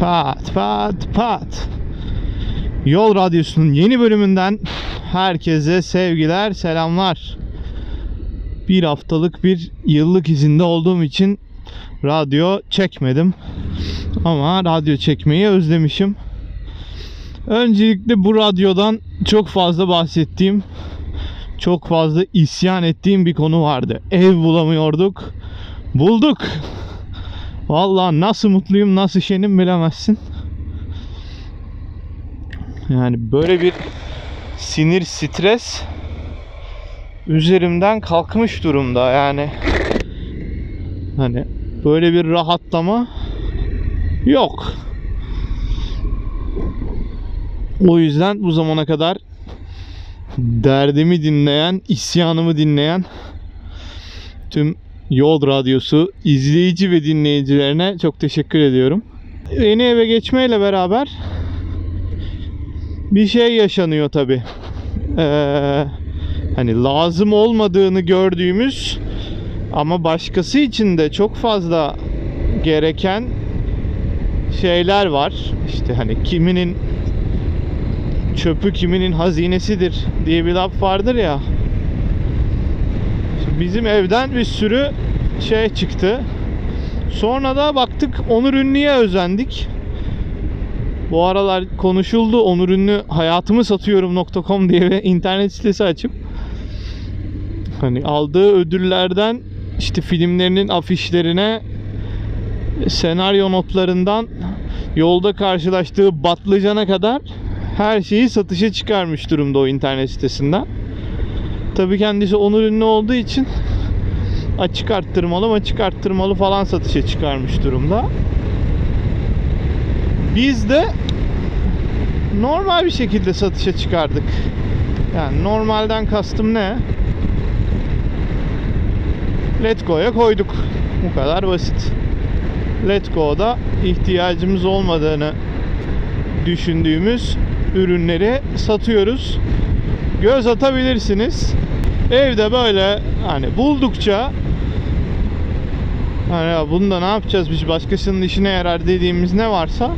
Pat pat pat. Yol Radyosu'nun yeni bölümünden herkese sevgiler, selamlar. Bir haftalık bir yıllık izinde olduğum için radyo çekmedim. Ama radyo çekmeyi özlemişim. Öncelikle bu radyodan çok fazla bahsettiğim, çok fazla isyan ettiğim bir konu vardı. Ev bulamıyorduk. Bulduk. Vallahi nasıl mutluyum, nasıl şenim bilemezsin. Yani böyle bir sinir, stres üzerimden kalkmış durumda yani. Hani böyle bir rahatlama yok. O yüzden bu zamana kadar derdimi dinleyen, isyanımı dinleyen tüm Yol Radyosu izleyici ve dinleyicilerine çok teşekkür ediyorum. Yeni eve geçmeyle beraber bir şey yaşanıyor tabi. Ee, hani lazım olmadığını gördüğümüz ama başkası için de çok fazla gereken şeyler var. İşte hani kiminin çöpü kiminin hazinesidir diye bir laf vardır ya. Bizim evden bir sürü şey çıktı. Sonra da baktık Onur Ünlü'ye özendik. Bu aralar konuşuldu. Onur Ünlü hayatımı satıyorum.com diye bir internet sitesi açıp hani aldığı ödüllerden işte filmlerinin afişlerine senaryo notlarından yolda karşılaştığı batlıcana kadar her şeyi satışa çıkarmış durumda o internet sitesinden. Tabii kendisi onur ünlü olduğu için açık arttırmalı açık arttırmalı falan satışa çıkarmış durumda. Biz de normal bir şekilde satışa çıkardık. Yani normalden kastım ne? Letgo'ya koyduk. Bu kadar basit. Letgo'da ihtiyacımız olmadığını düşündüğümüz ürünleri satıyoruz. Göz atabilirsiniz. Evde böyle hani buldukça hani ya bunda ne yapacağız biz başkasının işine yarar dediğimiz ne varsa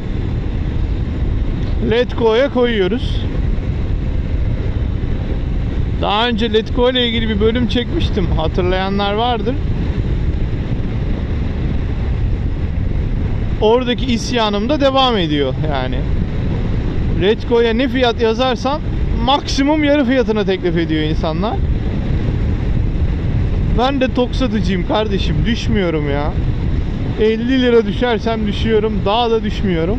Letgo'ya koyuyoruz. Daha önce Letgo ile ilgili bir bölüm çekmiştim. Hatırlayanlar vardır. Oradaki isyanım da devam ediyor yani. Letgo'ya ne fiyat yazarsan maksimum yarı fiyatına teklif ediyor insanlar. Ben de tok satıcıyım kardeşim. Düşmüyorum ya. 50 lira düşersem düşüyorum. Daha da düşmüyorum.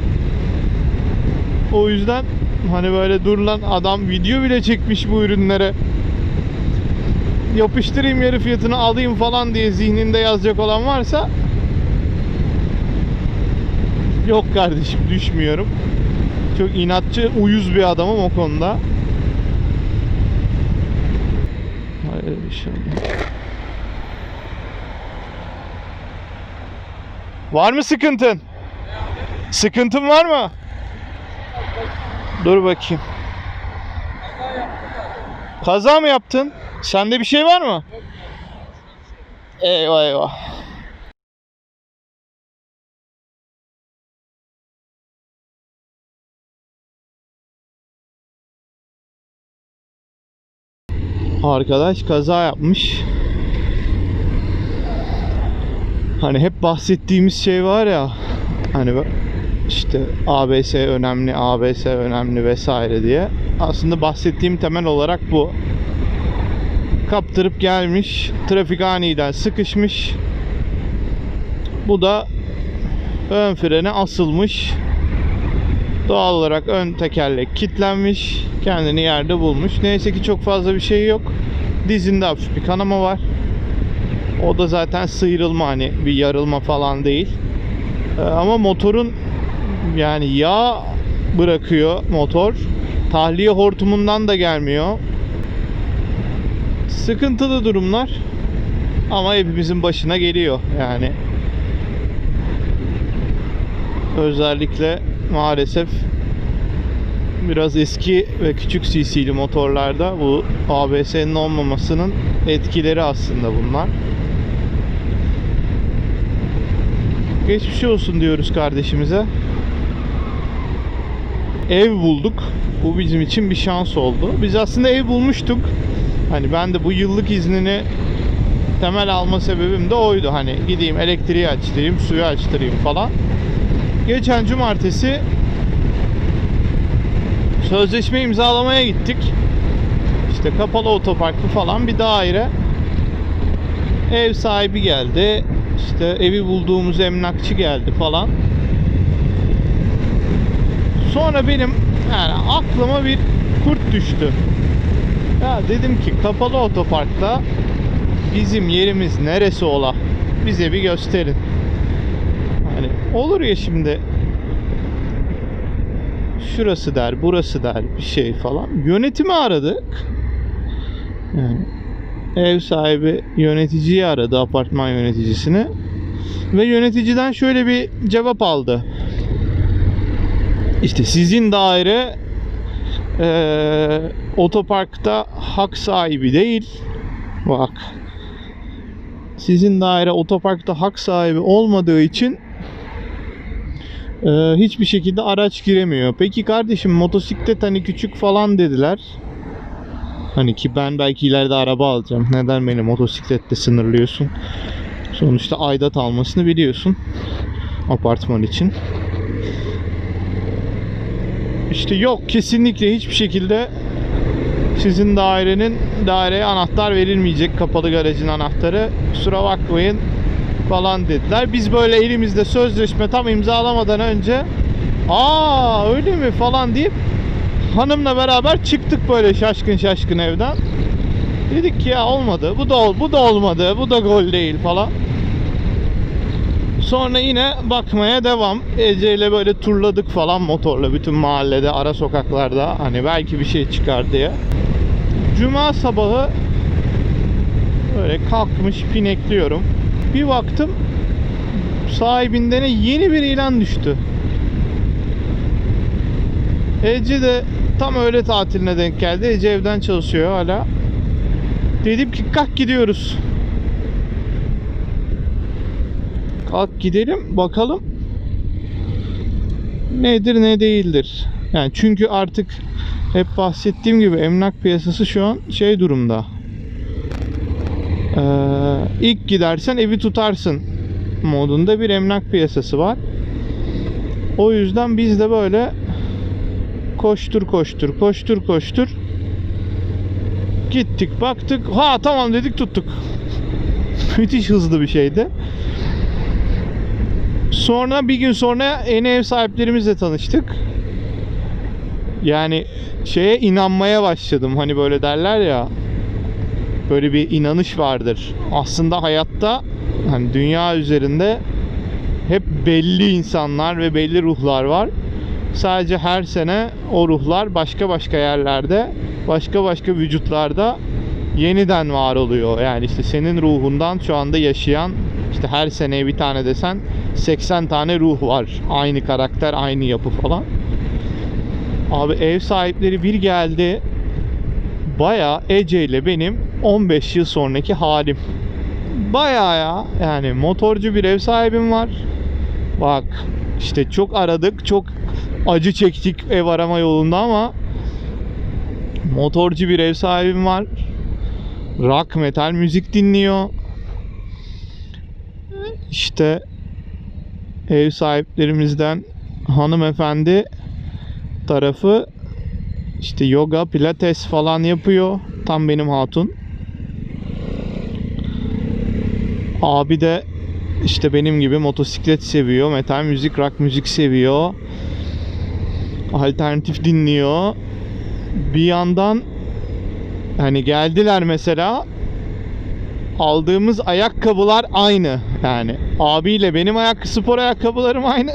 O yüzden hani böyle durulan adam video bile çekmiş bu ürünlere. Yapıştırayım yarı fiyatını alayım falan diye zihninde yazacak olan varsa Yok kardeşim düşmüyorum. Çok inatçı, uyuz bir adamım o konuda. Hayır inşallah. Var mı sıkıntın? Sıkıntın var mı? Dur bakayım. Kaza mı yaptın? Sende bir şey var mı? Eyvah eyvah. Arkadaş kaza yapmış. Hani hep bahsettiğimiz şey var ya. Hani işte ABS önemli, ABS önemli vesaire diye. Aslında bahsettiğim temel olarak bu. Kaptırıp gelmiş, trafik aniden sıkışmış. Bu da ön frene asılmış. Doğal olarak ön tekerlek kilitlenmiş. Kendini yerde bulmuş. Neyse ki çok fazla bir şey yok. Dizinde hafif bir kanama var. O da zaten sıyrılma hani bir yarılma falan değil. Ee, ama motorun yani yağ bırakıyor motor. Tahliye hortumundan da gelmiyor. Sıkıntılı durumlar. Ama hepimizin başına geliyor yani. Özellikle maalesef biraz eski ve küçük CC'li motorlarda bu ABS'nin olmamasının etkileri aslında bunlar. Geçmiş olsun diyoruz kardeşimize. ev bulduk. Bu bizim için bir şans oldu. Biz aslında ev bulmuştuk. Hani ben de bu yıllık iznini temel alma sebebim de oydu. Hani gideyim elektriği açtırayım, suyu açtırayım falan. Geçen cumartesi sözleşme imzalamaya gittik. İşte kapalı otoparklı falan bir daire. Ev sahibi geldi. İşte evi bulduğumuz emlakçı geldi falan. Sonra benim yani aklıma bir kurt düştü. Ya dedim ki kapalı otoparkta bizim yerimiz neresi ola? Bize bir gösterin. Hani olur ya şimdi şurası der, burası der bir şey falan. Yönetimi aradık. Yani ev sahibi yöneticiyi aradı, apartman yöneticisini. Ve yöneticiden şöyle bir cevap aldı. İşte sizin daire eee, otoparkta hak sahibi değil. Bak. Sizin daire otoparkta hak sahibi olmadığı için eee, hiçbir şekilde araç giremiyor. Peki kardeşim motosiklet hani küçük falan dediler. Hani ki ben belki ileride araba alacağım. Neden beni motosikletle sınırlıyorsun? Sonuçta aidat almasını biliyorsun. Apartman için. İşte yok kesinlikle hiçbir şekilde sizin dairenin daireye anahtar verilmeyecek kapalı garajın anahtarı. Kusura bakmayın falan dediler. Biz böyle elimizde sözleşme tam imzalamadan önce aa öyle mi falan deyip hanımla beraber çıktık böyle şaşkın şaşkın evden. Dedik ki ya olmadı. Bu da bu da olmadı. Bu da gol değil falan. Sonra yine bakmaya devam. Ece ile böyle turladık falan motorla bütün mahallede, ara sokaklarda. Hani belki bir şey çıkar diye. Cuma sabahı böyle kalkmış pinekliyorum. Bir baktım sahibinden yeni bir ilan düştü. Ece de tam öğle tatiline denk geldi. Ece evden çalışıyor hala. Dedim ki kalk gidiyoruz. Kalk gidelim bakalım nedir ne değildir. Yani çünkü artık hep bahsettiğim gibi emlak piyasası şu an şey durumda. Ee, ilk gidersen evi tutarsın modunda bir emlak piyasası var. O yüzden biz de böyle koştur koştur koştur koştur. Gittik baktık. Ha tamam dedik tuttuk. Müthiş hızlı bir şeydi. Sonra bir gün sonra yeni ev sahiplerimizle tanıştık. Yani şeye inanmaya başladım. Hani böyle derler ya böyle bir inanış vardır. Aslında hayatta hani dünya üzerinde hep belli insanlar ve belli ruhlar var sadece her sene o ruhlar başka başka yerlerde, başka başka vücutlarda yeniden var oluyor. Yani işte senin ruhundan şu anda yaşayan işte her seneye bir tane desen 80 tane ruh var. Aynı karakter, aynı yapı falan. Abi ev sahipleri bir geldi. Baya Ece ile benim 15 yıl sonraki halim. Baya ya. Yani motorcu bir ev sahibim var. Bak işte çok aradık, çok acı çektik ev arama yolunda ama motorcu bir ev sahibim var. Rock metal müzik dinliyor. İşte ev sahiplerimizden hanımefendi tarafı işte yoga, pilates falan yapıyor. Tam benim hatun. Abi de işte benim gibi motosiklet seviyor, metal müzik, rock müzik seviyor. Alternatif dinliyor. Bir yandan hani geldiler mesela aldığımız ayakkabılar aynı. Yani abiyle benim ayak spor ayakkabılarım aynı.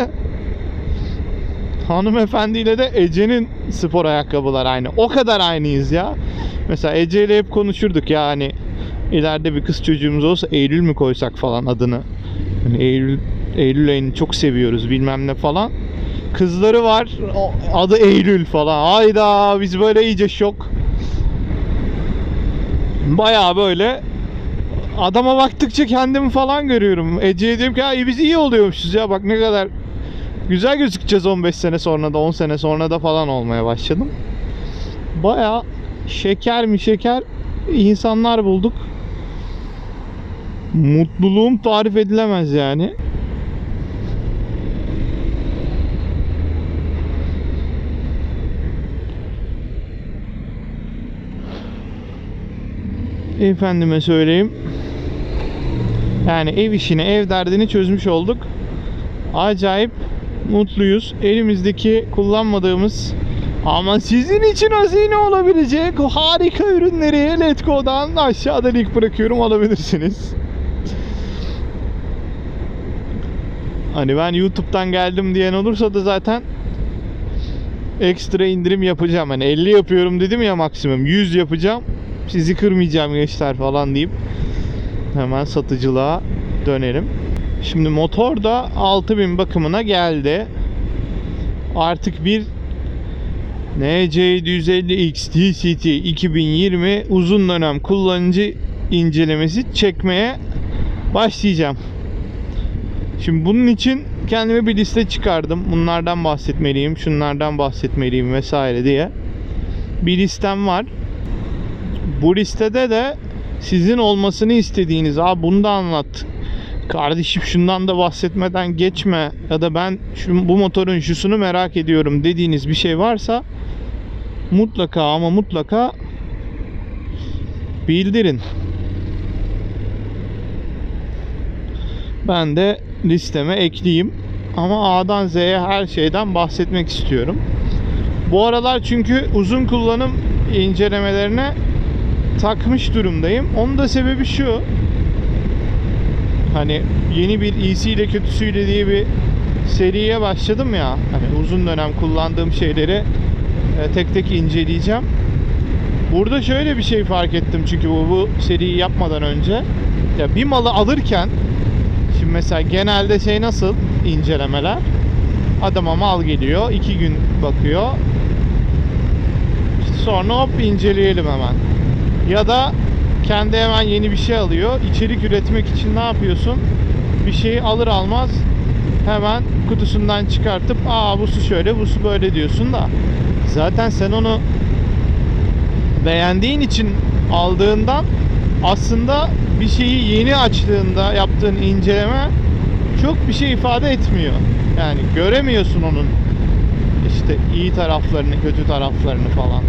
Hanımefendiyle de Ece'nin spor ayakkabılar aynı. O kadar aynıyız ya. Mesela Ece ile hep konuşurduk ya hani ileride bir kız çocuğumuz olsa Eylül mü koysak falan adını. Hani Eylül Eylül ayını çok seviyoruz bilmem ne falan. Kızları var. Adı Eylül falan. Hayda biz böyle iyice şok. Baya böyle adama baktıkça kendimi falan görüyorum. Ece'ye diyorum ki "Ay, biz iyi oluyormuşuz ya bak ne kadar güzel gözükeceğiz 15 sene sonra da 10 sene sonra da falan olmaya başladım. Baya şeker mi şeker insanlar bulduk. Mutluluğum tarif edilemez yani. Efendime söyleyeyim. Yani ev işini, ev derdini çözmüş olduk. Acayip mutluyuz. Elimizdeki kullanmadığımız ama sizin için hazine olabilecek harika ürünleri Letgo'dan aşağıda link bırakıyorum alabilirsiniz. Hani ben YouTube'dan geldim diyen olursa da zaten ekstra indirim yapacağım. Hani 50 yapıyorum dedim ya maksimum 100 yapacağım. Sizi kırmayacağım gençler falan deyip hemen satıcılığa dönerim. Şimdi motor da 6000 bakımına geldi. Artık bir NC750X TCT 2020 uzun dönem kullanıcı incelemesi çekmeye başlayacağım. Şimdi bunun için kendime bir liste çıkardım. Bunlardan bahsetmeliyim, şunlardan bahsetmeliyim vesaire diye. Bir listem var. Bu listede de sizin olmasını istediğiniz, "Aa bunu da anlat. Kardeşim şundan da bahsetmeden geçme ya da ben şu, bu motorun şusunu merak ediyorum dediğiniz bir şey varsa mutlaka ama mutlaka bildirin. Ben de listeme ekleyeyim. Ama A'dan Z'ye her şeyden bahsetmek istiyorum. Bu aralar çünkü uzun kullanım incelemelerine takmış durumdayım. Onun da sebebi şu. Hani yeni bir iyisiyle kötüsüyle diye bir seriye başladım ya. Hani uzun dönem kullandığım şeyleri e, tek tek inceleyeceğim. Burada şöyle bir şey fark ettim çünkü bu, bu seriyi yapmadan önce. Ya bir malı alırken şimdi mesela genelde şey nasıl incelemeler? Adama mal geliyor, iki gün bakıyor. Sonra hop inceleyelim hemen. Ya da kendi hemen yeni bir şey alıyor. İçerik üretmek için ne yapıyorsun? Bir şeyi alır almaz hemen kutusundan çıkartıp aa bu su şöyle bu su böyle diyorsun da zaten sen onu beğendiğin için aldığından aslında bir şeyi yeni açtığında yaptığın inceleme çok bir şey ifade etmiyor. Yani göremiyorsun onun işte iyi taraflarını, kötü taraflarını falan.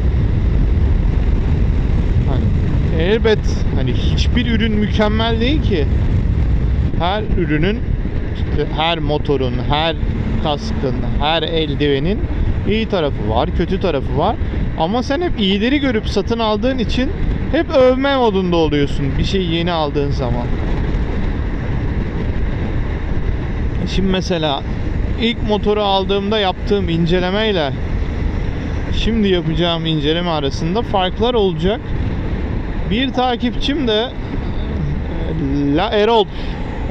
Hani elbet hani hiçbir ürün mükemmel değil ki. Her ürünün işte her motorun, her kaskın, her eldivenin iyi tarafı var, kötü tarafı var. Ama sen hep iyileri görüp satın aldığın için hep övme modunda oluyorsun bir şey yeni aldığın zaman. Şimdi mesela ilk motoru aldığımda yaptığım incelemeyle şimdi yapacağım inceleme arasında farklar olacak. Bir takipçim de e, La Erol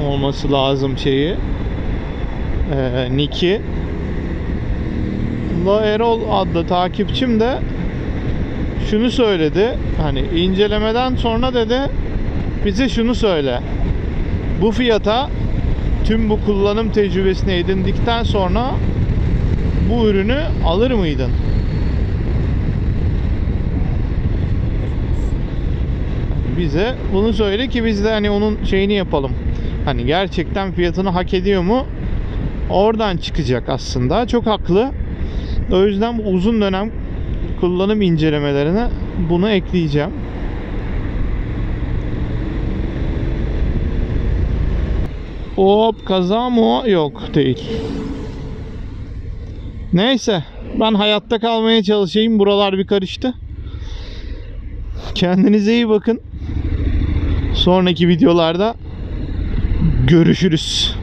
olması lazım şeyi. E, Nick'i. La Erol adlı takipçim de şunu söyledi. Hani incelemeden sonra dedi bize şunu söyle. Bu fiyata tüm bu kullanım tecrübesini edindikten sonra bu ürünü alır mıydın? Bize bunu söyle ki biz de hani onun şeyini yapalım. Hani gerçekten fiyatını hak ediyor mu? Oradan çıkacak aslında. Çok haklı. O yüzden uzun dönem kullanım incelemelerine bunu ekleyeceğim. Hop kaza mı? Yok değil. Neyse ben hayatta kalmaya çalışayım. Buralar bir karıştı. Kendinize iyi bakın. Sonraki videolarda görüşürüz.